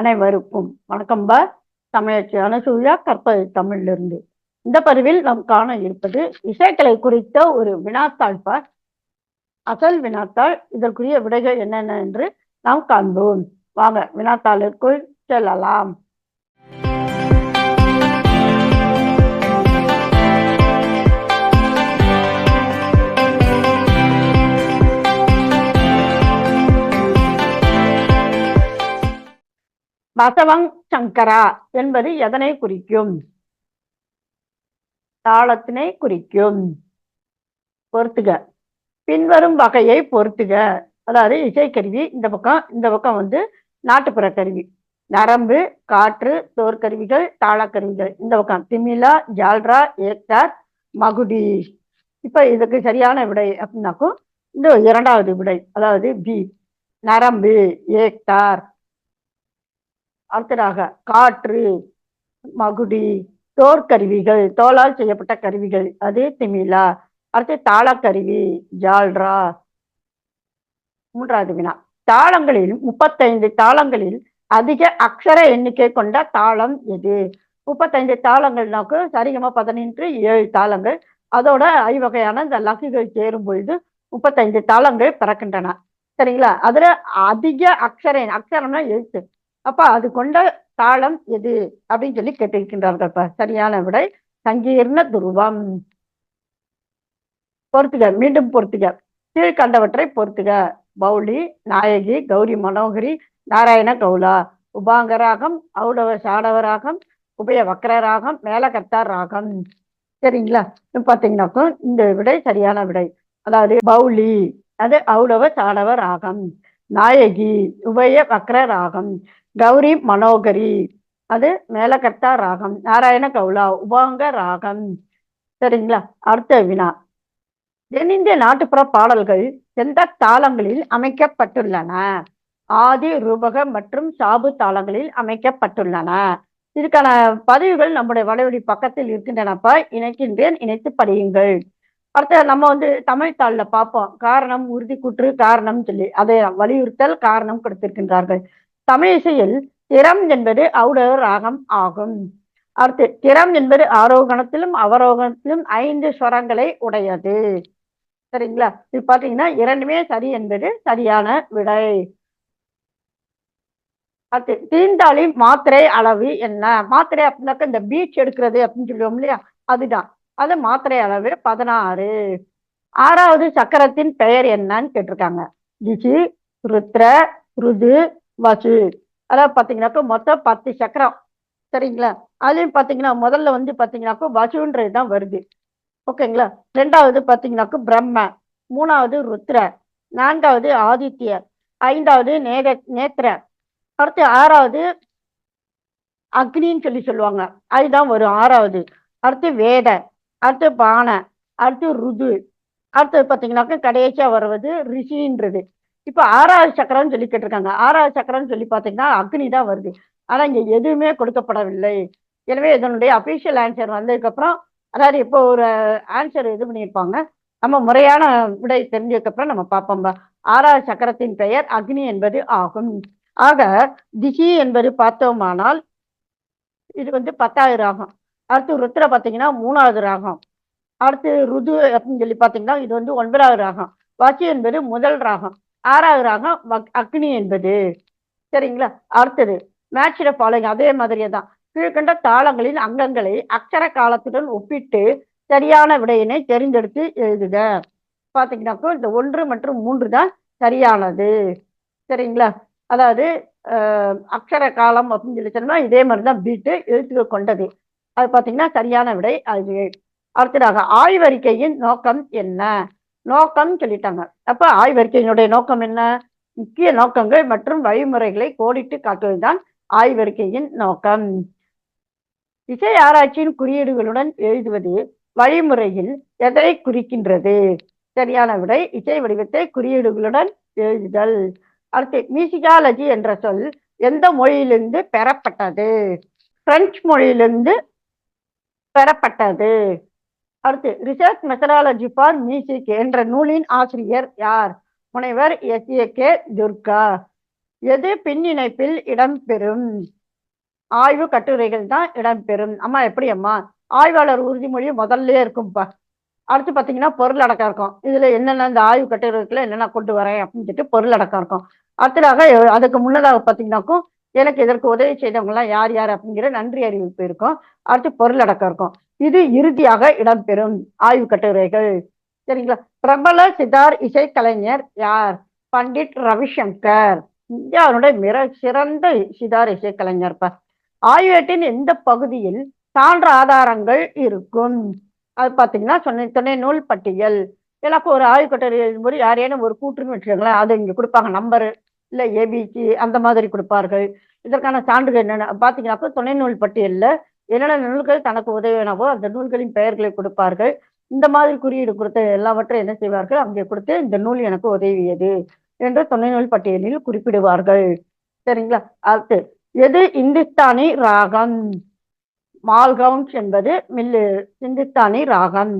அனைவருக்கும் வணக்கம் பா. தமிழச்சி அனசூயா கற்பது தமிழிலிருந்து. இந்த பதிவில் நாம் காண இருப்பது இசைக்கலை குறித்த ஒரு வினாத்தாள் பா. அசல் வினாத்தாள் இதற்குரிய விடைகள் என்னென்ன என்று நாம் காண்போம். வாங்க வினாத்தாளுக்குள் செல்லலாம். பசவங் சங்கரா என்பது எதனை குறிக்கும்? தாளத்தினை குறிக்கும். பொறுத்துக. பின்வரும் வகையை பொறுத்துக. அதாவது இசைக்கருவி இந்த பக்கம் இந்த பக்கம் வந்து நாட்டுப்புற கருவி. நரம்பு காற்று தோற்கருவிகள் தாளக்கருவிகள். இந்த பக்கம் திமிலா ஜால்ரா ஏக்டார் மகுடி. இப்போ இதுக்கு சரியான விடை அப்படின்னாக்கும் இந்த இரண்டாவது விடை அதாவது பி. நரம்பு ஏக்டார். அடுத்ததாக காற்று மகுடி தோற்கருவிகள் தோலால் செய்யப்பட்ட கருவிகள் அது திமிலா அடுத்து தாளக்கருவி ஜால்ரா. மூன்றாவது வினா. தாளங்களில் முப்பத்தைந்து தாளங்களில் அதிக அக்ஷர எண்ணிக்கை கொண்ட தாளம் எது? முப்பத்தைந்து தாளங்கள்னாக்கு சரிகமா பதினொன்று ஏழு தாளங்கள். அதோட ஐவகையான இந்த லக்குகள் சேரும் பொழுது முப்பத்தைந்து தாளங்கள் பிறக்கின்றன. சரிங்களா? அதுல அதிக அக்ஷர அக்ஷரம்னா எழுத்து. அப்ப அது கொண்ட தாளம் எது? அப்படின்னு சொல்லி கேட்டிருக்கின்றார்கள் சரியான விடை. சங்கீர்ண துருவம். பொறுத்துக. மீண்டும் பொறுத்துக. கீழ்கண்டவற்றை பொறுத்துக. பௌலி நாயகி கௌரி மனோகரி நாராயண கௌலா. உபாங்க ராகம் ஔடவ சாடவ ராகம் உபய வக்கர ராகம் மேலகர்த்தா ராகம். சரிங்களா? பார்த்தீங்கன்னாக்கும் இந்த விடை சரியான விடை. அதாவது பௌலி அது ஔடவ சாடவ ராகம். நாயகி உபய வக்ர ராகம் கௌரி மனோகரி. அது மேலகர்த்தா ராகம். நாராயண கௌலா உபாங்க ராகம். சரிங்களா? அடுத்த வினா. தென்னிந்திய நாட்டுப்புற பாடல்கள் எந்த தாளங்களில் அமைக்கப்பட்டுள்ளன? ஆதி ரூபக மற்றும் சாபு தாளங்களில் அமைக்கப்பட்டுள்ளன. இதுக்கான பதிவுகள் நம்முடைய வலைவழி பக்கத்தில் இருக்கின்றனப்பா இணைக்கின்றேன். இணைத்து படியுங்கள். அடுத்த நம்ம வந்து தமிழ் தாளில் பார்ப்போம். காரணம் உறுதி கூற்று காரணம் சொல்லி அதை வலியுறுத்தல் காரணம் கொடுத்திருக்கின்றார்கள். தமிழ் இசையில் திறம் என்பது ஔடவ ராகம் ஆகும். அடுத்து திறம் என்பது ஆரோகணத்திலும் அவரோகணத்திலும் ஐந்து ஸ்வரங்களை உடையது. சரிங்களா? இது பாத்தீங்கன்னா இரண்டுமே சரி என்பது சரியான விடை. அடுத்து தீண்டாளி மாத்திரை அளவு என்ன? மாத்திரை அப்படின்னாக்க இந்த பீச் எடுக்கிறது அப்படின்னு சொல்லுவோம் இல்லையா? அதுதான். அது மாத்திரை அளவு பதினாறு. ஆறாவது சக்கரத்தின் பெயர் என்னன்னு கேட்டிருக்காங்க. திசி ருத்ர ருது வாசு. அதாவது பார்த்தீங்கன்னாக்கா மொத்தம் பத்து சக்கரம். சரிங்களா? அதுலேயும் பார்த்தீங்கன்னா முதல்ல வந்து பார்த்தீங்கன்னாக்கா வசுன்றது தான் வருது. ஓகேங்களா? ரெண்டாவது பார்த்தீங்கன்னாக்கா பிரம்ம. மூணாவது ருத்ர. நான்காவது ஆதித்ய. ஐந்தாவது நேத நேத்திர அடுத்து ஆறாவது அக்னின்னு சொல்லி சொல்லுவாங்க. அதுதான் வரும் ஆறாவது. அடுத்து வேத. அடுத்து பானை அடுத்து ருது. அடுத்தது பார்த்தீங்கன்னாக்கா கடைசியாக வருவது ரிஷின்றது. இப்போ ஆறாவது சக்கரம்னு சொல்லி கேட்டிருக்காங்க. ஆறாவது சக்கரம்னு சொல்லி பார்த்தீங்கன்னா அக்னி தான் வருது. ஆனால் இங்கே எதுவுமே கொடுக்கப்படவில்லை. எனவே இதனுடைய அஃபீஷியல் ஆன்சர் வந்ததுக்கப்புறம் அதாவது இப்போ ஒரு ஆன்சர் இது பண்ணியிருப்பாங்க. நம்ம முறையான விடை தெரிஞ்சதுக்கப்புறம் நம்ம பார்ப்போம்பா ஆறாவது சக்கரத்தின் பெயர் அக்னி என்பது ஆகும். ஆக திசி என்பது பார்த்தோமானால் இது வந்து பத்தாவது ராகம். அடுத்து ருத்ர பார்த்தீங்கன்னா மூணாவது ராகம். அடுத்து ருது அப்படின்னு சொல்லி பார்த்தீங்கன்னா இது வந்து ஒன்பதாவது ராகம். வசி என்பது முதல் ராகம். ஆறாவது ராகம் அக்னி என்பது. சரிங்களா? அடுத்தது மேட்சிட பாலங்க அதே மாதிரியே தான். கீழ்கண்ட தாளங்களின் அங்கங்களை அக்ஷர காலத்துடன் ஒப்பிட்டு சரியான விடையினை தெரிந்தெடுத்து எழுதுக. பார்த்தீங்கன்னாக்கோ இந்த ஒன்று மற்றும் மூன்று தான் சரியானது. சரிங்களா? அதாவது அக்ஷர காலம் அப்படின்னு சொல்லி சொன்னா இதே மாதிரி தான் பீட்டு எழுத்துக்கள் கொண்டது. அது பார்த்தீங்கன்னா சரியான விடை. அது அடுத்ததாக ஆய்வறிக்கையின் நோக்கம் என்ன? நோக்கம்னு சொல்லிட்டாங்க. அப்ப ஆய்வறிக்கையினுடைய நோக்கம் என்ன? முக்கிய நோக்கங்கள் மற்றும் வழிமுறைகளை கோடிட்டு காட்டுவதுதான் ஆய்வறிக்கையின் நோக்கம். இசை ஆராய்ச்சியின் குறியீடுகளுடன் எழுதுவது வழிமுறையில் எதை குறிக்கின்றது? சரியான விடை இசை வடிவத்தை குறியீடுகளுடன் எழுதுதல். அடுத்து மியூசிகாலஜி என்ற சொல் எந்த மொழியிலிருந்து பெறப்பட்டது? பிரெஞ்சு மொழியிலிருந்து பெறப்பட்டது. அடுத்து ரிசர்ச் மெத்தடாலஜி ஃபார் மியூசிக் என்ற நூலின் ஆசிரியர் யார்? முனைவர் எஸ். ஏ. கே. துர்கா. எது பின் இணைப்பில் இடம்பெறும்? ஆய்வு கட்டுரைகள் தான் இடம்பெறும். அம்மா எப்படி அம்மா? ஆய்வாளர் உறுதிமொழி முதல்ல இருக்கும்ப்பா அடுத்து பார்த்தீங்கன்னா பொருள் அடக்கம் இருக்கும். இதுல என்னென்ன இந்த ஆய்வு கட்டுரைகளை என்னென்ன கொண்டு வரேன் அப்படின்னு சொல்லிட்டு பொருள் அடக்கம் இருக்கும். அடுத்ததாக அதுக்கு முன்னதாக பார்த்தீங்கன்னாக்கும் எனக்கு இதற்கு உதவி செய்தவங்கெல்லாம் யார் யார் அப்படிங்கிற நன்றி அறிவிப்பு இருக்கும். அடுத்து பொருள் அடக்கம் இருக்கும். இது இறுதியாக இடம்பெறும் ஆய்வு கட்டுரைகள். சரிங்களா? பிரபல சிதார் இசைக்கலைஞர் யார்? பண்டிட் ரவிசங்கர். இந்தியாவுடைய மிக சிறந்த சிதார் இசைக்கலைஞர் பார் ஆய்வேட்டின் எந்த பகுதியில் சான்று ஆதாரங்கள் இருக்கும். அது பார்த்தீங்கன்னா சொன்ன துணை நூல் பட்டியல். எனக்கு ஒரு ஆய்வு கட்டுரை எழுதும்போது யாரேனும் ஒரு கூற்றுன்னு வச்சுக்கோங்களேன் அது இங்கே கொடுப்பாங்க நம்பரு. இல்லை ஏபிசி அந்த மாதிரி கொடுப்பார்கள். இதற்கான சான்றுகள் என்னென்ன? பார்த்தீங்கன்னாக்கா துணை நூல் பட்டியலில் என்னென்ன நூல்கள் தனக்கு உதவினவோ அந்த நூல்களின் பெயர்களை கொடுப்பார்கள். இந்த மாதிரி குறியீடு கொடுத்த எல்லாவற்றையும் என்ன செய்வார்கள்? அங்கே கொடுத்து இந்த நூல் எனக்கு உதவியது என்று துணை நூல் பட்டியலில் குறிப்பிடுவார்கள். சரிங்களா? அடுத்து எது இந்துஸ்தானி ராகம்? மால்கவுன்ஸ் என்பது மில்லு இந்துஸ்தானி ராகம்.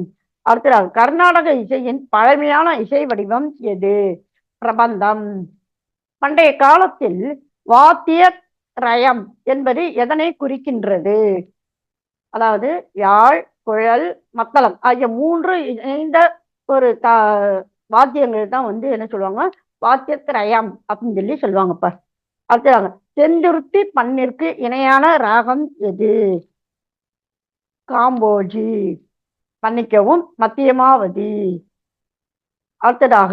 அடுத்ததாக கர்நாடக இசையின் பழமையான இசை வடிவம் எது? பிரபந்தம். பண்டைய காலத்தில் வாத்திய ரயம் என்பது எதனை குறிக்கின்றது? அதாவது யாழ் குழல் மத்தளம் ஆகிய மூன்று இணைந்த ஒரு தா வாத்தியங்கள் தான் வந்து என்ன சொல்லுவாங்க? வாத்தியத்திரயம் அப்படின்னு சொல்லி சொல்லுவாங்கப்பா. அடுத்ததாக செந்துருத்தி பண்ணிற்கு இணையான ராகம் எது? காம்போஜி மன்னிக்கவும் மத்தியமாவதி. அடுத்ததாக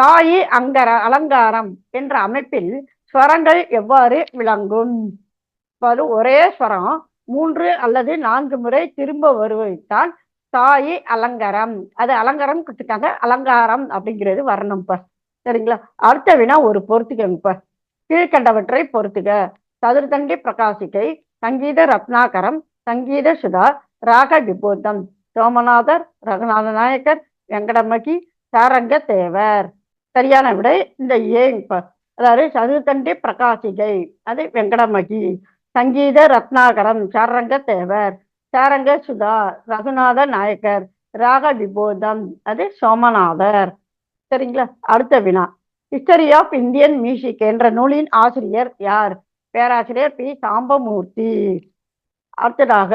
தாயி அங்கர அலங்காரம் என்ற அமைப்பில் ஸ்வரங்கள் எவ்வாறு விளங்கும்? அது ஒரே ஸ்வரம் மூன்று அல்லது நான்கு முறை திரும்ப வருவதைத்தான் தாயி அலங்காரம். அது அலங்காரம் கொடுத்துட்டாங்க அலங்காரம் அப்படிங்கிறது வரணும்ப்பா சரிங்களா? அடுத்த வினா ஒரு பொறுத்துக்கங்கப்பா கீழ்கண்டவற்றை பொறுத்துக. சதுர்தண்டி பிரகாசிக்கை சங்கீத ரத்னாகரம் சங்கீத சுதா ராக விபூதம் சோமநாதர் ரகுநாத நாயக்கர் வெங்கடமகி சாரங்க தேவர். சரியான விடை இந்த ஏங் அதாவது சதுர்தண்டி பிரகாசிகை அது வெங்கடமகி. சங்கீத ரத்னாகரம் சாரங்க தேவர் சாரங்க சுதா ரகுநாத நாயக்கர் ராக விபோதம் அது சோமநாதர். சரிங்களா? அடுத்த வினா. ஹிஸ்டரி ஆஃப் இந்தியன் மியூசிக் என்ற நூலின் ஆசிரியர் யார்? பேராசிரியர் பி. சாம்பமூர்த்தி. அடுத்ததாக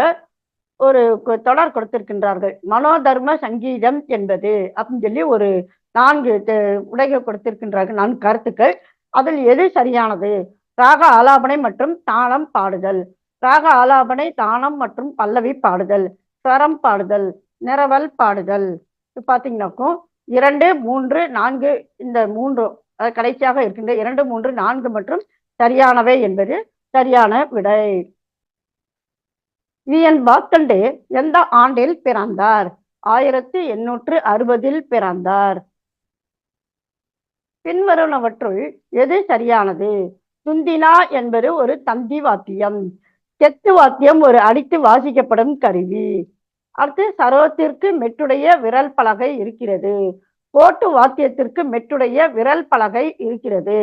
ஒரு தொடர் கொடுத்திருக்கின்றார்கள். மனோதர்ம சங்கீதம் என்பது அப்படின்னு சொல்லி ஒரு நான்கு உடைகள் கொடுத்திருக்கின்றார்கள். நான்கு கருத்துக்கள். அதில் எது சரியானது? ராக ஆலாபனை மற்றும் தாளம் பாடுதல். ராக ஆலாபனை தானம் மற்றும் பல்லவி பாடுதல். ஸ்வரம் பாடுதல் நிரவல் பாடுதல். பார்த்தீங்கன்னாக்கும் இரண்டு மூன்று நான்கு இந்த மூன்று கடைசியாக இருக்கின்ற இரண்டு மூன்று நான்கு மற்றும் சரியானவை என்பது சரியான விடை. வி என் பாத்தண்டே எந்த ஆண்டில் பிறந்தார்? ஆயிரத்தி எண்ணூற்று அறுபதில் பிறந்தார். பின்வருவனவற்றுள் எது சரியானது? துந்தினா என்பது ஒரு தந்தி வாத்தியம். செத்து வாத்தியம் ஒரு அடித்து வாசிக்கப்படும் கருவி. அடுத்து சரோத்திற்கு மெட்டுடைய விரல் பலகை இருக்கிறது. கோட்டு வாத்தியத்திற்கு மெட்டுடைய விரல் பலகை இருக்கிறது.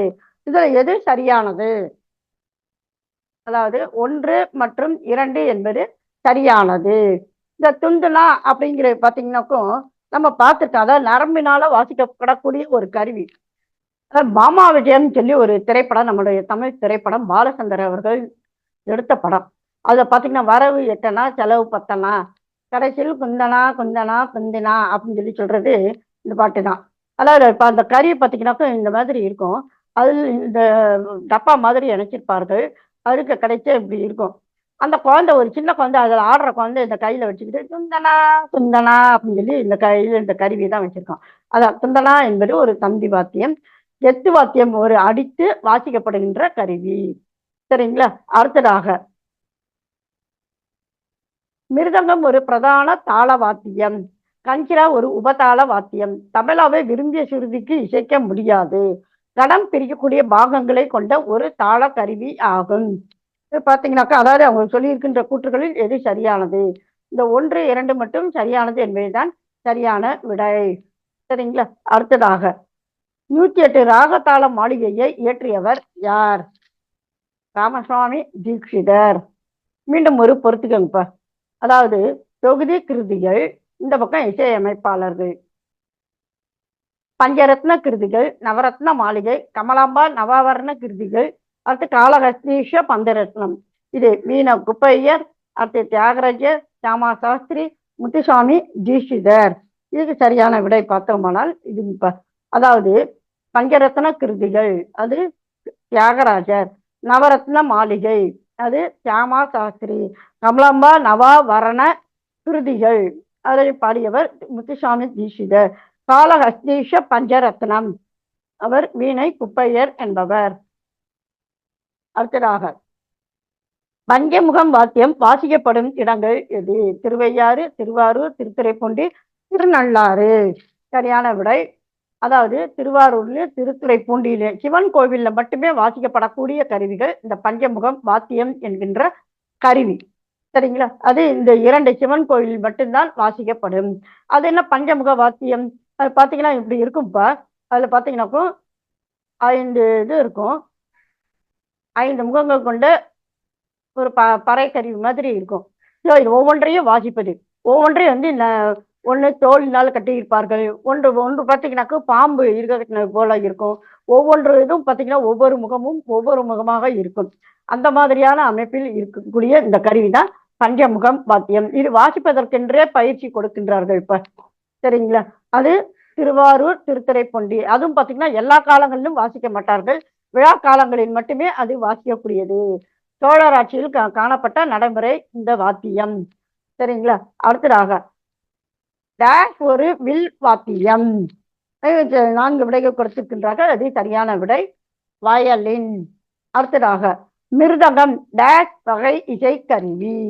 இதுல எது சரியானது? அதாவது ஒன்று மற்றும் இரண்டு என்பது சரியானது. இந்த துந்துனா அப்படிங்கிறது பார்த்தீங்கன்னாக்கும் நம்ம பார்த்துட்டோம் அதாவது நரம்பினால வாசிக்கப்படக்கூடிய ஒரு கருவி. மாமா விஜயம் சொல்லி ஒரு திரைப்படம் நம்மளுடைய தமிழ் திரைப்படம் பாலச்சந்தர் அவர்கள் எடுத்த படம். அதில் பார்த்தீங்கன்னா வரவு எட்டனா செலவு பத்தனா கடைசியில் குந்தனா குந்தனா குந்தினா அப்படின்னு சொல்லி சொல்றது இந்த பாட்டு தான் அதாவது இப்போ அந்த கறி பார்த்தீங்கன்னாக்கா இந்த மாதிரி இருக்கும். அதில் இந்த டப்பா மாதிரி இணைச்சிருப்பார்கள் அதுக்கு கிடைச்ச இப்படி இருக்கும். அந்த குழந்தை ஒரு சின்ன குழந்தை அதில் ஆடுற குழந்தை இந்த கையில் வச்சுக்கிட்டு துந்தனா குந்தனா அப்படின்னு சொல்லி இந்த கையில் இந்த கருவி தான் வச்சிருக்கோம் அதான் துந்தனா என்பது ஒரு தந்தி வாத்தியம். எட்டு வாத்தியம் ஒரு அடித்து வாசிக்கப்படுகின்ற கருவி. சரிங்களா? அடுத்ததாக மிருதங்கம் ஒரு பிரதான தாள வாத்தியம் கஞ்சிரா ஒரு உபதாள வாத்தியம் தபலாவை விரும்பிய சுருதிக்கு இசைக்க முடியாது. கடம் பிரிக்கக்கூடிய பாகங்களை கொண்ட ஒரு தாள கருவி ஆகும் பார்த்தீங்கன்னாக்கா அதாவது அவங்க சொல்லியிருக்கின்ற கூற்றுகளில் எது சரியானது? இந்த ஒன்று இரண்டு மட்டும் சரியானது என்பதுதான் சரியான விடை. சரிங்களா? அடுத்ததாக நூத்தி எட்டு ராகதாள மாளிகையை இயற்றியவர் யார்? ராமசுவாமி தீக்ஷிதர் மீண்டும் ஒரு பொறுத்துக்கங்கப்பா அதாவது தொகுதி கிருதிகள் இந்த பக்கம் இசையமைப்பாளர்கள் பஞ்சரத்ன கிருதிகள் நவரத்ன மாளிகை கமலாம்பா நவாவரண கிருதிகள் அடுத்து காலஹஸ்தீஷ பந்தரத்னம் இது மீன குப்பையர் அடுத்து தியாகராஜர் சாமா சாஸ்திரி முத்துசாமி தீஷிதர் இதுக்கு சரியான விடை பார்த்தோமானால் இது இப்ப. அதாவது பஞ்சரத்ன கிருதிகள் அது தியாகராஜர். நவரத்ன மாளிகை அது சியாமா சாஸ்திரி. கமலாம்பா நவாவரண கிருதிகள் அதை பாடியவர் முத்துசாமி தீஷிதர். காலஹஸ்தீஷ பஞ்சரத்னம் அவர் வீணை குப்பையர் என்பவர். அடுத்ததாக பஞ்சமுகம் வாத்தியம் வாசிக்கப்படும் இடங்கள் எது? திருவையாறு திருவாரூர் திருத்துறைப்பூண்டி திருநள்ளாறு. சரியான விடை அதாவது திருவாரூர்ல திருத்துறைப்பூண்டியிலே சிவன் கோவில்ல மட்டுமே வாசிக்கப்படக்கூடிய கருவிகள் இந்த பஞ்சமுகம் வாத்தியம் என்கின்ற கருவி. சரிங்களா? அது இந்த இரண்டு சிவன் கோவிலில் மட்டும்தான் வாசிக்கப்படும். அது என்ன பஞ்சமுக வாத்தியம்? அது பார்த்தீங்கன்னா இப்படி இருக்கும்ப்பா அதுல பார்த்தீங்கன்னாக்கும் ஐந்து இது இருக்கும். ஐந்து முகங்கள் கொண்ட ஒரு ப பறை கருவி மாதிரி இருக்கும். ஸோ இது ஒவ்வொன்றையும் வாசிப்பது. ஒவ்வொன்றையும் வந்து ஒன்று தோலினால் கட்டியிருப்பார்கள். ஒன்று ஒன்று பார்த்தீங்கன்னாக்கா பாம்பு இருக்கிறது போல இருக்கும். ஒவ்வொன்று இதுவும் பார்த்தீங்கன்னா ஒவ்வொரு முகமும் ஒவ்வொரு முகமாக இருக்கும். அந்த மாதிரியான அமைப்பில் இருக்கக்கூடிய இந்த கருவி தான் பஞ்சமுகம் வாத்தியம். இது வாசிப்பதற்கென்றே பயிற்சி கொடுக்கின்றார்கள் இப்ப. சரிங்களா? அது திருவாரூர் திருத்துறைப்பொண்டி. அதுவும் பார்த்தீங்கன்னா எல்லா காலங்களிலும் வாசிக்க மாட்டார்கள். விழா காலங்களில் மட்டுமே அது வாசிக்கக்கூடியது. சோழராட்சியில் கா காணப்பட்ட நடைமுறை இந்த வாத்தியம். சரிங்களா? அடுத்ததாக ஒரு வில் வாத்தியம் நான்கு விடைகள் கொடுத்திருக்கின்றார்கள். அது சரியான விடை வயலின். அடுத்ததாக மிருதகம் டேஷ் வகை இசைக்கருவி.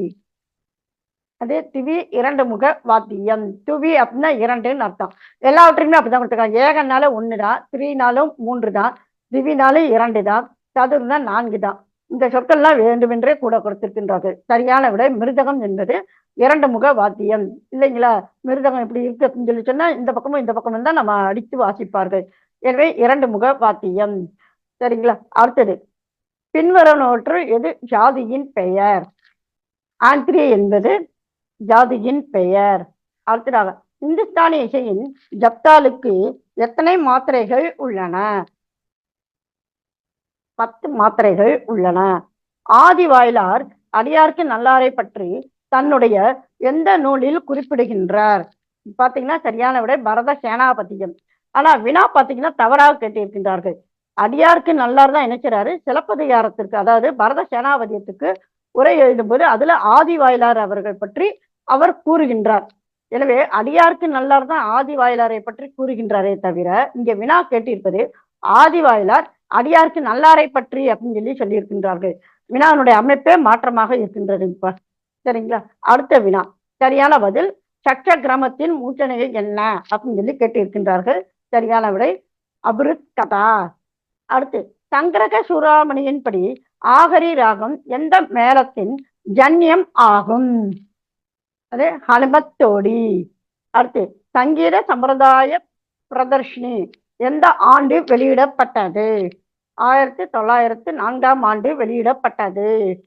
அது திவி இரண்டு முக வாத்தியம். துவி அப்படின்னா இரண்டுன்னு அர்த்தம். எல்லாவற்றையுமே அப்படிதான் கொடுத்துருக்காங்க. ஏகனால ஒன்று தான் த்ரீனாலும் மூன்று தான் திவினாலும் இரண்டு தான் சதுர்னா நான்கு தான் இந்த சொற்கள்லாம் வேண்டுமென்றே கூட கொடுத்திருக்கின்றார்கள் சரியான விட மிருதகம் என்பது இரண்டு முக வாத்தியம். இல்லைங்களா? மிருதகம் இப்படி இருக்கு அப்படின்னு சொல்லி சொன்னா இந்த பக்கமும் இந்த பக்கமும் தான் நம்ம அடித்து வாசிப்பார்கள். எனவே இரண்டு முக வாத்தியம். சரிங்களா? அடுத்தது பின்வருவனவற்றுள் எது? ஜாதியின் பெயர். ஆந்திரி என்பது ஜாதியின் பெயர். அடுத்ததாக இந்துஸ்தானி இசையின் ஜப்தாலுக்கு எத்தனை மாத்திரைகள் உள்ளன? பத்து மாத்திரைகள் உள்ளன. ஆதி வாயிலார் அடியார்க்கு நல்லாரை பற்றி தன்னுடைய எந்த நூலில் குறிப்பிடுகின்றார்? பாத்தீங்கன்னா சரியான விட பரத சேனாபத்தியம் ஆனா வினா பாத்தீங்கன்னா தவறாக கேட்டிருக்கின்றார்கள். அடியார்க்கு நல்லார் தான் நினைக்கிறாரு சிலப்பதிகாரத்திற்கு அதாவது பரத சேனாபதியத்துக்கு உரை எழுதும்போது அதுல ஆதி வாயிலார் அவர்கள் பற்றி அவர் கூறுகின்றார். எனவே அடியார்க்கு நல்லார் தான் ஆதி வாயிலாரை பற்றி கூறுகின்றாரே தவிர இங்க வினா கேட்டிருப்பது ஆதி வாயிலார் அடியார்க்கு நல்லாரை பற்றி அப்படின்னு சொல்லி சொல்லியிருக்கின்றார்கள். வினாவினுடைய அமைப்பே மாற்றமாக இருக்கின்றது சரிங்களா? அடுத்த வினா. சரியான பதில் சட்ச கிராமத்தின் மூச்சனையை என்ன? அப்படின்னு சொல்லி கேட்டிருக்கின்றார்கள். சரியான விடை அபிருத் கதா அடுத்து சங்கரக சூறாமணியின் படி ஆகரி ராகம் எந்த மேளத்தின் ஜன்யம் ஆகும்? அது ஹனுமத்தோடி. அடுத்து சங்கீத சம்பிரதாய பிரதர்ஷினி எந்த ஆண்டு வெளியிடப்பட்டது? ஆயிரத்தி தொள்ளாயிரத்தி நான்காம் ஆண்டு வெளியிடப்பட்டது.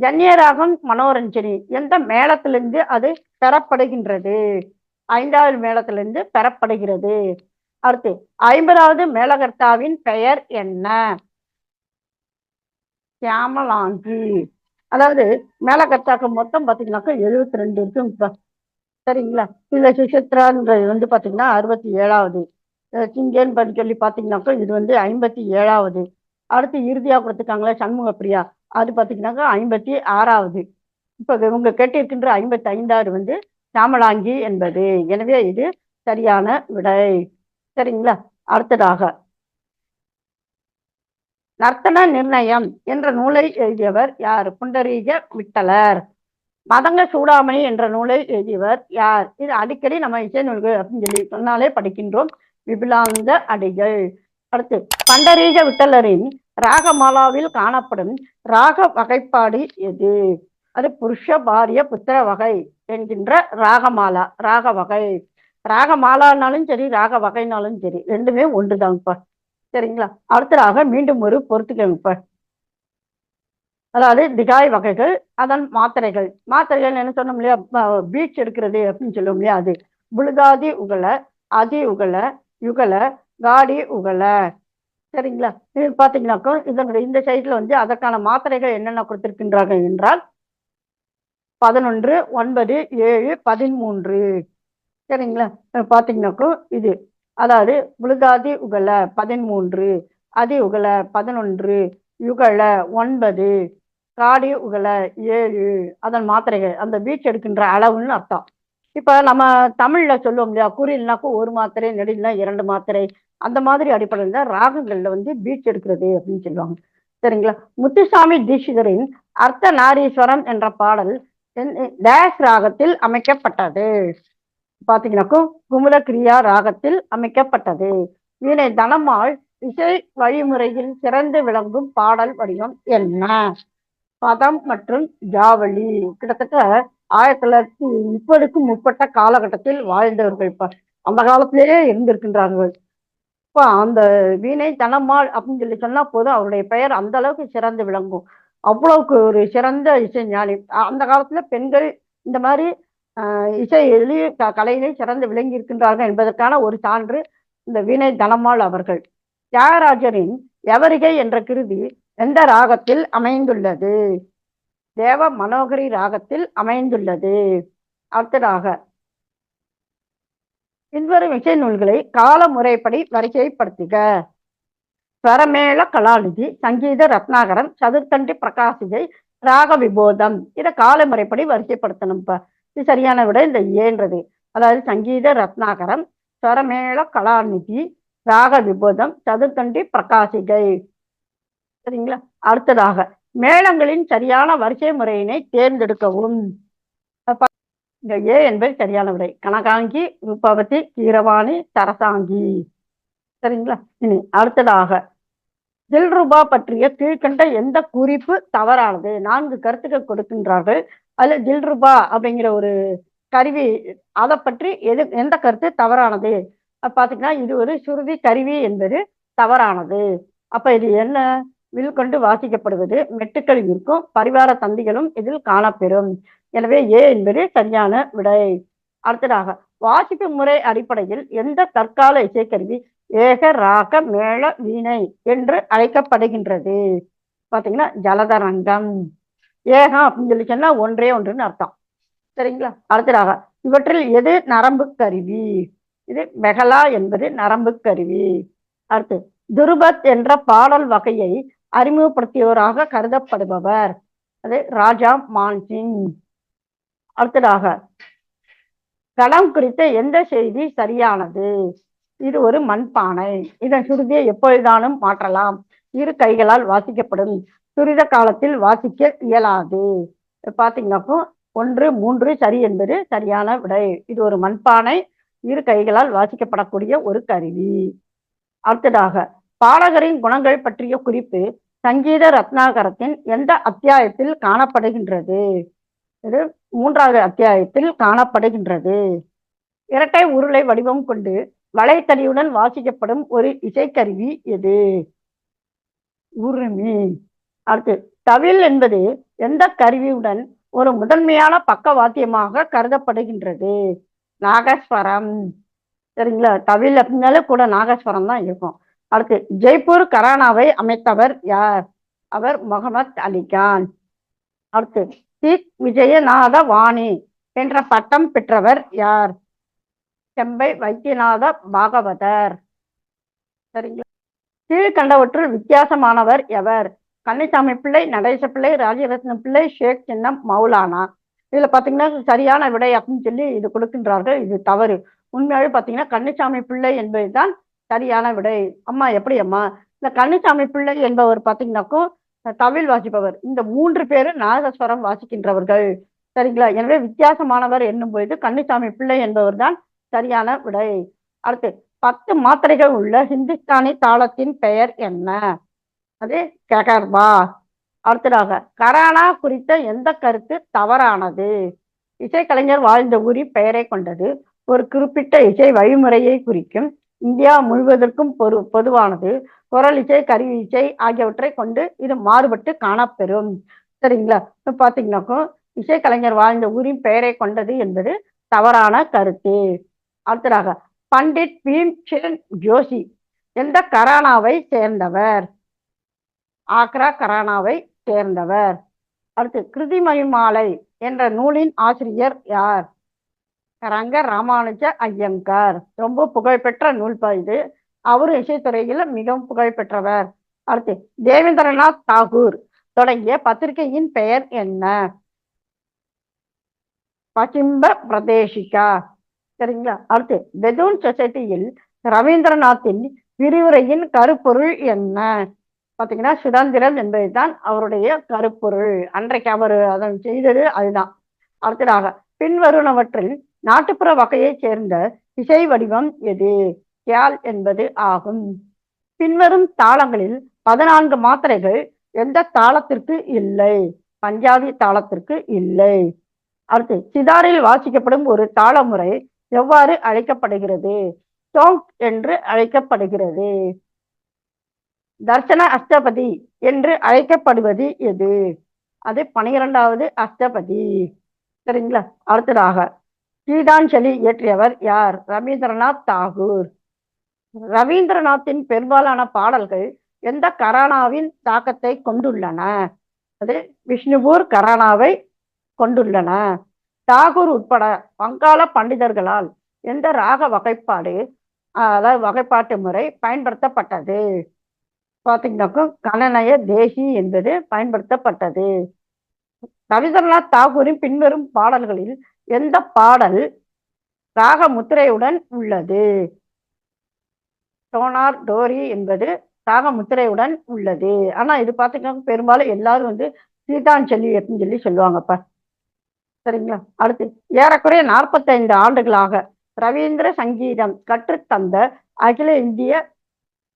ஜன்னியராகம் மனோரஞ்சனி. எந்த மேளத்திலிருந்து அது பெறப்படுகின்றது? ஐந்தாவது மேளத்திலிருந்து பெறப்படுகிறது. அடுத்து ஐம்பதாவது மேலகர்த்தாவின் பெயர் என்ன? சியாமலாங்கி அதாவது மேலகர்த்தாக்கு மொத்தம் பார்த்தீங்கன்னாக்கா எழுபத்தி ரெண்டு இருக்கு சரிங்களா? இதுல சுசித்ரான்றது வந்து பாத்தீங்கன்னா அறுபத்தி ஏழாவது. சிங்கேன் பண்ணி சொல்லி பார்த்தீங்கன்னாக்கா இது வந்து ஐம்பத்தி ஏழாவது. அடுத்து இறுதியா கொடுத்துருக்காங்களே சண்முக பிரியா அது பார்த்தீங்கன்னாக்கா ஐம்பத்தி ஆறாவது. இப்போ இவங்க கேட்டிருக்கின்ற ஐம்பத்தி ஐந்தாவது வந்து சாமலாங்கி என்பது. எனவே இது சரியான விடை. சரிங்களா? அடுத்ததாக நர்த்தன நிர்ணயம் என்ற நூலை எழுதியவர் யார்? புண்டரீக விட்டலர். மதங்க சூடாமணி என்ற நூலை எழுதியவர் யார்? இது அடிக்கடி நம்ம இசை நூல்கள் அப்படின்னு சொல்லி சொன்னாலே படிக்கின்றோம். விபிலாந்த அடிகள். அடுத்து பண்டரீக விட்டலரின் ராகமாலாவில் காணப்படும் ராக வகைப்பாடு எது? அது புருஷ பாரிய புத்திர வகை என்கின்ற ராகமாலா ராக வகை. ராகமாலானாலும் சரி ராக வகைனாலும் சரி ரெண்டுமே ஒன்றுதாங்கப்பா. சரிங்களா? அடுத்ததாக மீண்டும் ஒரு பொறுத்துக்கங்கப்பா. அதாவது திகாய் வகைகள் அதன் மாத்திரைகள். மாத்திரைகள் என்ன சொன்னோம் இல்லையா? பீச் எடுக்கிறது அப்படின்னு சொல்லுவோம் இல்லையா அது? புழுகாதி உகல அதி உகல யுகல காடி உகல. சரிங்களா? இது பார்த்தீங்கன்னாக்கா இதனுடைய இந்த சைட்ல வந்து அதற்கான மாத்திரைகள் என்னென்ன கொடுத்திருக்கின்றார்கள் என்றால் பதினொன்று ஒன்பது ஏழு பதிமூன்று. சரிங்களா? அஹ் இது. அதாவது புழுகாதி உகல பதிமூன்று. அதி உகல பதினொன்று. யுகல ஒன்பது. காடி உகல ஏழு. அதன் மாத்திரைகள் அந்த பீச் எடுக்கின்ற அளவுன்னு அர்த்தம். இப்ப நம்ம தமிழ்ல சொல்லுவோம் இல்லையா? குறில்னாக்கா ஒரு மாத்திரை நெடில்னா இரண்டு மாத்திரை. அந்த மாதிரி அடிப்படையில் தான் ராகங்கள்ல வந்து பீச் எடுக்கிறது அப்படின்னு சொல்லுவாங்க. சரிங்களா? முத்துசாமி தீட்சிதரின் அர்த்த நாரீஸ்வரம் என்ற பாடல் என்- டேஷ் ராகத்தில் அமைக்கப்பட்டது. பாத்தீங்கன்னாக்கா குமுல கிரியா ராகத்தில் அமைக்கப்பட்டது. வீணை தனமாள் இசை வழிமுறையில் சிறந்து விளங்கும் பாடல் வடிவம் என்ன? பதம் மற்றும் ஜாவளி கிட்டத்தட்ட ஆயிரத்தி தொள்ளாயிரத்தி முப்பதுக்கும் முற்பட்ட காலகட்டத்தில் வாழ்ந்தவர்கள் இப்ப அந்த காலத்திலேயே இருந்திருக்கின்றார்கள். இப்போ அந்த வீணை தனமாள் அப்படின்னு சொல்லி சொன்னா போதும் அவருடைய பெயர் அந்த அளவுக்கு சிறந்து விளங்கும். அவ்வளவுக்கு ஒரு சிறந்த இசை ஞானி. அந்த காலத்துல பெண்கள் இந்த மாதிரி ஆஹ், இசை எளிய க- கலையிலே சிறந்து விளங்கி இருக்கின்றார்கள் என்பதற்கான ஒரு சான்று இந்த வீணை தனமாள் அவர்கள். தியாகராஜரின் எவரிகை என்ற கிருதி எந்த ராகத்தில் அமைந்துள்ளது? தேவ மனோகரி ராகத்தில் அமைந்துள்ளது. அடுத்ததாக பின்வரும் இசை நூல்களை கால முறைப்படி வரிசைப்படுத்துக. ஸ்வரமேள கலாநிதி சங்கீத ரத்னாகரம் சதுர்த்தண்டி பிரகாசிகை ராக விபோதம். இதை கால முறைப்படி வரிசைப்படுத்தணும் இப்போ. இது சரியான விட இந்த ஏன்றது அதாவது சங்கீத ரத்னாகரம் ஸ்வரமேள கலாநிதி ராக விபோதம் சதுர்த்தண்டி பிரகாசிகை. சரிங்களா? அடுத்ததாக மேளங்களின் சரியான வரிசை முறையினை தேர்ந்தெடுக்கவும். இந்த ஏ என்பது சரியான விடை கனகாங்கி ரூபாவதி கீரவாணி சரசாங்கி. சரிங்களா? இனி அடுத்ததாக. தில்ருபா பற்றிய கீழ்கண்ட எந்த குறிப்பு தவறானது? நான்கு கருத்துக்கள் கொடுக்கின்றார்கள். அதுல தில்ருபா அப்படிங்கிற ஒரு கருவி அதை பற்றி எது எந்த கருத்து தவறானது? பாத்தீங்கன்னா இது ஒரு சுருதி கருவி என்பது தவறானது. அப்ப இது என்ன? வில் கொண்டு வாசிக்கப்படுவது மெட்டுக்கள் இருக்கும். பரிவார தந்திகளும் இதில் காணப்பெறும். எனவே ஏ என்பது சரியான விடை. அடுத்ததாக வாசிப்பு முறை அடிப்படையில் எந்த தற்கால இசைக்கருவி ஏக ராக மேள வீணை என்று அழைக்கப்படுகின்றது? பாத்தீங்கன்னா ஜலதரங்கம். ஏகம் அப்படின்னு சொல்லி சொன்னா ஒன்றே ஒன்றுன்னு அர்த்தம். சரிங்களா? அடுத்ததாக இவற்றில் எது நரம்பு கருவி? இது மெகலா என்பது நரம்பு கருவி. அடுத்து துருபத் என்ற பாடல் வகையை அறிமுகப்படுத்தியவராக கருதப்படுபவர். அது ராஜா மான்சிங் அடுத்ததாக களம் குறித்த எந்த செய்தி சரியானது? இது ஒரு மண்பானை. இதன் சுருதியை எப்பொழுதானும் மாற்றலாம். இரு கைகளால் வாசிக்கப்படும். துரித காலத்தில் வாசிக்க இயலாது. பாத்தீங்கன்னாக்கோ ஒன்று மூன்று சரி என்பது சரியான விடை. இது ஒரு மண்பானை. இரு கைகளால் வாசிக்கப்படக்கூடிய ஒரு கருவி. அடுத்ததாக பாடகரின் குணங்கள் பற்றிய குறிப்பு சங்கீத ரத்னாகரத்தின் எந்த அத்தியாயத்தில் காணப்படுகின்றது? இது மூன்றாவது அத்தியாயத்தில் காணப்படுகின்றது. இரட்டை உருளை வடிவம் கொண்டு வளைத்தடியுடன் வாசிக்கப்படும் ஒரு இசைக்கருவி எது? உருமி. அடுத்து தவில் என்பது எந்த கருவியுடன் ஒரு முதன்மையான பக்கவாத்தியமாக கருதப்படுகின்றது? நாகஸ்வரம். சரிங்களா? தவில் அப்படின்னாலே கூட நாகஸ்வரம் தான் இருக்கும். அடுத்து ஜெய்ப்பூர் கரானாவை அமைத்தவர் யார்? அவர் முகமது அலிகான் அடுத்து சீக் விஜயநாத வாணி என்ற பட்டம் பெற்றவர் யார்? செம்பை வைத்தியநாத பாகவதர். சரிங்களா? கீழ்கண்டவற்றுள் வித்தியாசமானவர் எவர்? கன்னிசாமி பிள்ளை நடேச பிள்ளை ராஜரத்ன பிள்ளை ஷேக் சின்னம் மௌலானா. இதுல பாத்தீங்கன்னா சரியான விடை அப்படின்னு சொல்லி இது கொடுக்கின்றார்கள். இது தவறு. உண்மையாவே பாத்தீங்கன்னா கன்னிசாமி பிள்ளை என்பதுதான் சரியான விடை. அம்மா எப்படி அம்மா? இந்த கன்னிசாமி பிள்ளை என்பவர் பாத்தீங்கன்னாக்கோ தமிழ் வாசிப்பவர். இந்த மூன்று பேரும் நாதஸ்வரம் வாசிக்கின்றவர்கள். சரிங்களா? எனவே வித்தியாசமானவர் என்னும் பொழுது கன்னிசாமி பிள்ளை என்பவர் தான் சரியான விடை. அடுத்து பத்து மாத்திரைகள் உள்ள ஹிந்துஸ்தானி தாளத்தின் பெயர் என்ன? அது ககர்பா அடுத்ததாக கரானா குறித்த எந்த கருத்து தவறானது? இசைக்கலைஞர் வாழ்ந்த ஊரின் பெயரை கொண்டது ஒரு குறிப்பிட்ட இசை வழிமுறையை குறிக்கும் இந்தியா முழுவதற்கும் பொது பொதுவானது. குரல் இசை கருவி இசை ஆகியவற்றை கொண்டு இது மாறுபட்டு காணப்பெறும். சரிங்களா? இப்போ பாத்தீங்கன்னாக்கோ இசைக்கலைஞர் வாழ்ந்த ஊரின் பெயரை கொண்டது என்பது தவறான கருத்து. அடுத்ததாக பண்டிட் பீம் ஜோஷி எந்த கரானாவை சேர்ந்தவர். ஆக்ரா கரானாவை சேர்ந்தவர். அடுத்து கிருதிமயமாலை என்ற நூலின் ஆசிரியர் யார்? ரங்க ராமானுஜ ஐயங்கார். ரொம்ப புகழ்பெற்ற நூல் இது. அவரு இசைத்துறையில் மிகவும் புகழ்பெற்றவர். அடுத்து தேவேந்திரநாத் தாகூர். தொடங்கிய பத்திரிகையின் பெயர் என்ன? பசிம்ப பிரதேசிகா. சரிங்களா? அடுத்து பெதூன் சொசைட்டியில் ரவீந்திரநாத்தின் விரிவுரையின் கருப்பொருள் என்ன? பார்த்தீங்கன்னா சுதந்திரம் என்பதுதான் அவருடைய கருப்பொருள். அன்றைக்கு அவர் அதன் செய்தது அதுதான். அடுத்ததாக பின்வருனவற்றில் நாட்டுப்புற வகையைச் சேர்ந்த இசை வடிவம் எது? கியால் என்பது ஆகும். பின்வரும் தாளங்களில் பதினான்கு மாத்திரைகள் எந்த தாளத்திற்கு இல்லை? பஞ்சாபி தாளத்திற்கு இல்லை. அடுத்து சிதாரில் வாசிக்கப்படும் ஒரு தாளமுறை எவ்வாறு அழைக்கப்படுகிறது? சோங் என்று அழைக்கப்படுகிறது. தர்சன அஷ்டபதி என்று அழைக்கப்படுவது எது? அது பனிரெண்டாவது அஷ்டபதி. சரிங்களா? அடுத்ததாக கீதாஞ்சலி இயற்றியவர் யார்? ரவீந்திரநாத் தாகூர். ரவீந்திரநாத்தின் பெரும்பாலான பாடல்கள் எந்த கரானாவின் தாக்கத்தை கொண்டுள்ளன? அது விஷ்ணுபூர் கரானாவை கொண்டுள்ளன. தாகூர் உட்பட வங்காள பண்டிதர்களால் எந்த ராக வகைப்பாடு அதாவது வகைப்பாட்டு முறை பயன்படுத்தப்பட்டது? பார்த்தீங்கன்னாக்கா கணநய தேசி என்பது பயன்படுத்தப்பட்டது. ரவீந்திரநாத் தாகூரின் பின்வரும் பாடல்களில் எந்த பாடல் ராக முத்திரையுடன் உள்ளது? சோனார் டோரி என்பது ராக முத்திரையுடன் உள்ளது. ஆனா இது பார்த்தீங்கன்னா பெரும்பாலும் எல்லாரும் வந்து சீதாஞ்சலி அப்படின்னு சொல்லி சொல்லுவாங்கப்பா. சரிங்களா? அடுத்து ஏறக்குறைய நாற்பத்தைந்து ஆண்டுகளாக ரவீந்திர சங்கீதம் கற்றுத்தந்த அகில இந்திய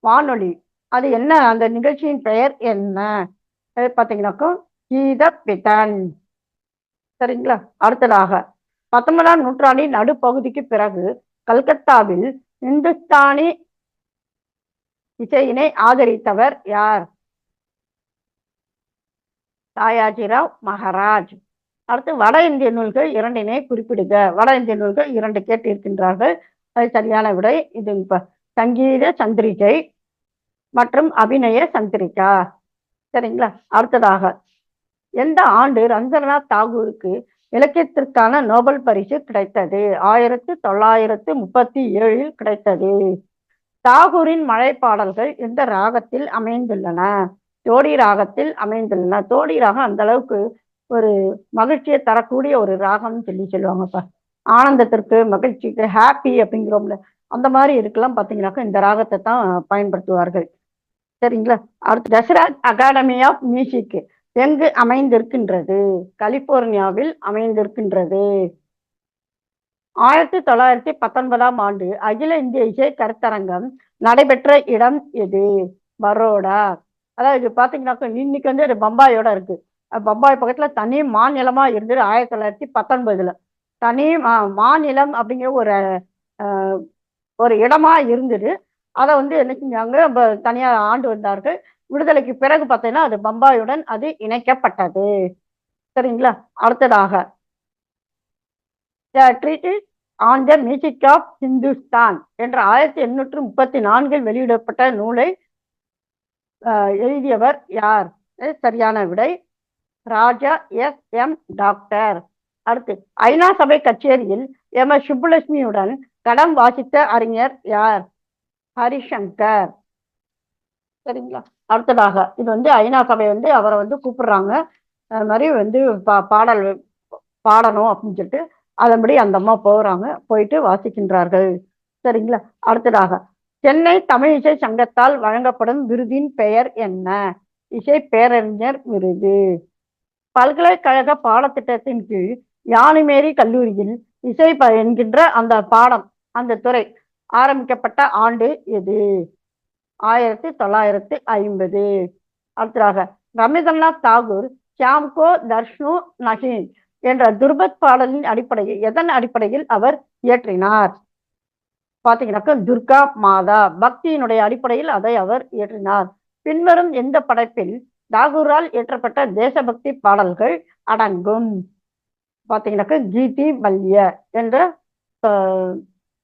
வானொலி அது என்ன? அந்த நிகழ்ச்சியின் பெயர் என்ன? பார்த்தீங்கன்னாக்கா கீத பிதன் சரிங்களா? அடுத்ததாக பத்தொன்பதாம் நூற்றாண்டின் நடுப்பகுதிக்கு பிறகு கல்கத்தாவில் இந்துஸ்தானி இசையினை ஆதரித்தவர் யார்? தாயாஜிராவ் மகாராஜ். அடுத்து வட இந்திய நூல்கள் இரண்டினை குறிப்பிடுக. வட இந்திய நூல்கள் இரண்டு கேட்டிருக்கின்றார்கள். அது சரியான விடை. இது சங்கீத சந்திரிகை மற்றும் அபிநய சந்திரிகா. சரிங்களா? அடுத்ததாக எந்த ஆண்டு ரவீந்திரநாத் தாகூருக்கு இலக்கியத்திற்கான நோபல் பரிசு கிடைத்தது. ஆயிரத்தி தொள்ளாயிரத்து முப்பத்தி ஏழில் கிடைத்தது. தாகூரின் மழை பாடல்கள் இந்த ராகத்தில் அமைந்துள்ளன. தோடி ராகத்தில் அமைந்துள்ளன. தோடி ராகம் அந்த அளவுக்கு ஒரு மகிழ்ச்சியை தரக்கூடிய ஒரு ராகம்னு சொல்லி சொல்லுவாங்கப்பா. ஆனந்தத்திற்கு மகிழ்ச்சிக்கு ஹாப்பி அப்படிங்கிறோம்ல அந்த மாதிரி இருக்கலாம் பார்த்தீங்கன்னாக்கா இந்த ராகத்தை தான் பயன்படுத்துவார்கள். சரிங்களா? அடுத்து தசராஜ் அகாடமி ஆஃப் மியூசிக் எங்கு அமைந்திருக்கின்றது? கலிபோர்னியாவில் அமைந்திருக்கின்றது. ஆயிரத்தி தொள்ளாயிரத்தி பத்தொன்பதாம் ஆண்டு அகில இந்திய இசை கருத்தரங்கம் நடைபெற்ற இடம் எது? பரோடா. அதாவது பாத்தீங்கன்னாக்கா இன்னைக்கு வந்து அது பம்பாயோட இருக்கு. பம்பாய் பக்கத்துல தனி மாநிலமா இருந்தது ஆயிரத்தி தொள்ளாயிரத்தி பத்தொன்பதுல. தனி மாநிலம் அப்படிங்கிற ஒரு ஒரு இடமா இருந்தது. அதை வந்து என்ன செஞ்சாங்க தனியா ஆண்டு வந்தார்கள். விடுதலைக்கு பிறகு பார்த்தீங்கன்னா அது பம்பாயுடன் அது இணைக்கப்பட்டது. சரிங்களா? அடுத்ததாக treatise on the music of Hindustan என்ற ஆயிரத்தி எண்ணூற்று முப்பத்தி நான்கில் வெளியிடப்பட்ட நூலை எழுதியவர் யார்? சரியான விடை. ராஜா எஸ். எம். டாக்டர். அடுத்து ஐநா சபை கச்சேரியில் எம். எஸ். சுப்புலட்சுமியுடன் கடம் வாசித்த அறிஞர் யார்? ஹரிசங்கர். சரிங்களா? அடுத்ததாக இது வந்து ஐநா சபை வந்து அவரை வந்து கூப்பிடுறாங்க. அது மாதிரி வந்து பா பாடல் பாடணும் அப்படின்னு சொல்லிட்டு அதன்படி அந்த அம்மா போகிறாங்க. போயிட்டு வாசிக்கின்றார்கள். சரிங்களா? அடுத்ததாக சென்னை தமிழ் இசை சங்கத்தால் வழங்கப்படும் விருதின் பெயர் என்ன? இசை பேரறிஞர் விருது. பல்கலைக்கழக பாடத்திட்டத்தின் கீழ் யானைமேரி கல்லூரியில் இசை என்கின்ற அந்த பாடம் அந்த துறை ஆரம்பிக்கப்பட்ட ஆண்டு எது? ஆயிரத்தி தொள்ளாயிரத்தி ஐம்பது. அடுத்ததாக ரவீந்திரநாத் தாகூர் ஷியாம்கோ தர்ஷ்னு நஹீன் என்ற துர்பத் பாடலின் அடிப்படையில் எதன் அடிப்படையில் அவர் இயற்றினார்? பார்த்தீங்கன்னாக்க துர்கா மாதா பக்தியினுடைய அடிப்படையில் அதை அவர் இயற்றினார். பின்வரும் இந்த படைப்பில் தாகூரால் இயற்றப்பட்ட தேசபக்தி பாடல்கள் அடங்கும்? பார்த்தீங்கன்னாக்க கீதி மல்ய என்ற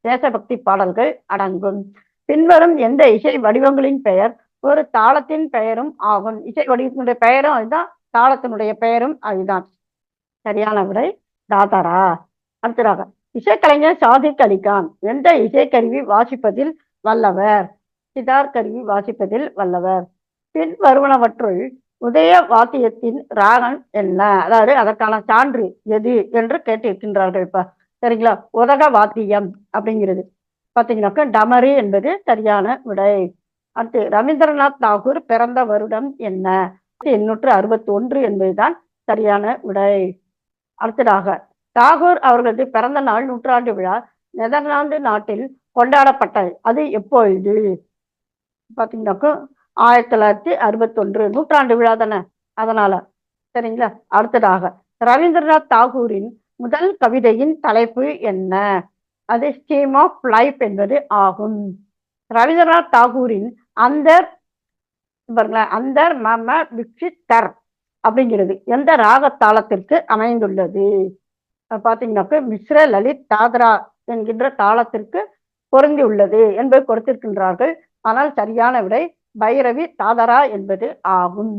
தேசபக்தி பாடல்கள் அடங்கும். பின்வரும் எந்த இசை வடிவங்களின் பெயர்? ஒரு தாளத்தின் பெயரும் ஆகும். இசை வடிவத்தினுடைய பெயரும் அதுதான் தாளத்தினுடைய பெயரும் அதுதான். சரியான விடை தாதாரா. அடுத்ததாக இசைக்கலைஞர் சாதிக் அலிகான் எந்த இசைக்கருவி வாசிப்பதில் வல்லவர்? சிதார் கருவி வாசிப்பதில் வல்லவர். பின் வருவனவற்றுள் உதய வாத்தியத்தின் ராகம் என்ன? அதாவது அதற்கான சான்று எது என்று கேட்டிருக்கின்றார்கள் இப்ப. சரிங்களா? உதக வாத்தியம் அப்படிங்கிறது. பார்த்தீங்கன்னாக்கா டமரு என்பது சரியான விடை. அடுத்து ரவீந்திரநாத் தாகூர் பிறந்த வருடம் என்ன? எண்ணூற்று அறுபத்தி ஒன்று என்பதுதான் சரியான விடை. அடுத்ததாக தாகூர் அவர்களது பிறந்த நாள் நூற்றாண்டு விழா நெதர்லாந்து நாட்டில் கொண்டாடப்பட்டது. அது எப்பொழுது? பார்த்தீங்கன்னாக்கா ஆயிரத்தி தொள்ளாயிரத்தி அறுபத்தி ஒன்று நூற்றாண்டு விழா தானே. அதனால சரிங்களா? அடுத்ததாக ரவீந்திரநாத் தாகூரின் முதல் கவிதையின் தலைப்பு என்ன? அது ஸ்கீம் ஆஃப் லைஃப் என்பது ஆகும். ரவீந்திரநாத் தாகூரின் அந்தர் பாருங்களேன் அந்தர் மம விக்ஷித்தர் அப்படிங்கிறது எந்த ராகத்தாளத்திற்கு அமைந்துள்ளது? பார்த்தீங்கன்னாக்க மிஸ்ர லலித் தாதரா என்கின்ற தாளத்திற்கு பொருந்தி உள்ளது என்பதை கொடுத்திருக்கின்றார்கள். ஆனால் சரியான விடை பைரவி தாதரா என்பது ஆகும்.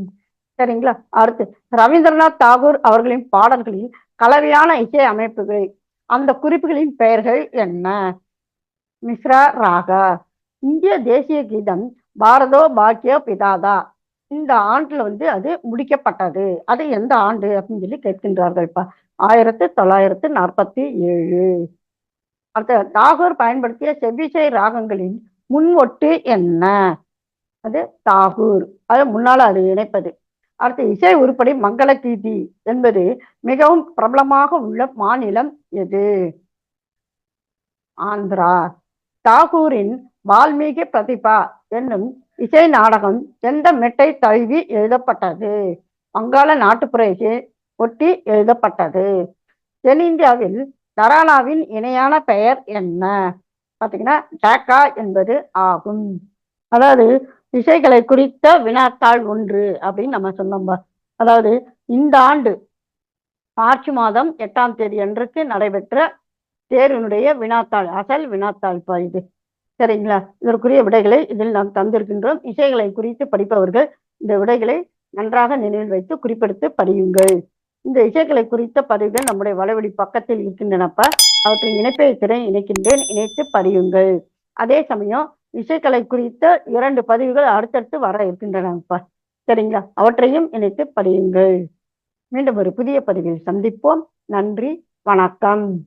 சரிங்களா? அடுத்து ரவீந்திரநாத் தாகூர் அவர்களின் பாடல்களில் கலவையான இசை அமைப்புகள் அந்த குறிப்புகளின் பெயர்கள் என்ன? மிஸ்ரா ராகா. இந்திய தேசிய கீதம் பாரதோ பாக்கிய பிதாதா. இந்த ஆண்டுல வந்து அது முடிக்கப்பட்டது. அது எந்த ஆண்டு அப்படின்னு சொல்லி கேட்கின்றார்கள்ப்பா. ஆயிரத்தி தொள்ளாயிரத்தி நாற்பத்தி ஏழு. அடுத்த தாகூர் பயன்படுத்திய செவ்விசை ராகங்களின் முன்வொட்டு என்ன? அது தாகூர். அது முன்னால அது இணைப்பது. அடுத்து இசை உருப்படி மங்கள கீதி என்பது மிகவும் பிரபலமாக உள்ள மாநிலம் எது? ஆந்திரா. தாகூரின் வால்மீகி பிரதிபா என்னும் இசை நாடகம் எந்த மெட்டை தழுவி எழுதப்பட்டது? வங்காள நாட்டுப்புற இசை ஒட்டி எழுதப்பட்டது. தென்னிந்தியாவில் தரானாவின் இணையான பெயர் என்ன? பார்த்தீங்கன்னா டேக்கா என்பது ஆகும். அதாவது இசைகளை குறித்த வினாத்தாள் ஒன்று அப்படின்னு நம்ம சொன்னோம் அதாவது இந்த ஆண்டு மார்ச் மாதம் எட்டாம் தேதி அன்றைக்கு நடைபெற்ற தேர்வினுடைய வினாத்தாள் அசல் வினாத்தாள் பா இது. சரிங்களா? இதற்குரிய விடைகளை இதில் நாம் தந்திருக்கின்றோம். இசைகளை குறித்து படிப்பவர்கள் இந்த விடைகளை நன்றாக நினைவில் வைத்து குறிப்பெடுத்து படியுங்கள். இந்த இசைகளை குறித்த பதிவுகள் நம்முடைய வலைவழி பக்கத்தில் இருக்கின்றனப்ப அவற்றின் இணைப்பை திறன் இணைக்கின்றேன் இணைத்து படியுங்கள். அதே சமயம் இசைக்கலை குறித்த இரண்டு பதிவுகள் அடுத்தடுத்து வர இருக்கின்றனப்பா சரிங்களா? அவற்றையும் இணைத்து படியுங்கள். மீண்டும் ஒரு புதிய பதிவில் சந்திப்போம். நன்றி. வணக்கம்.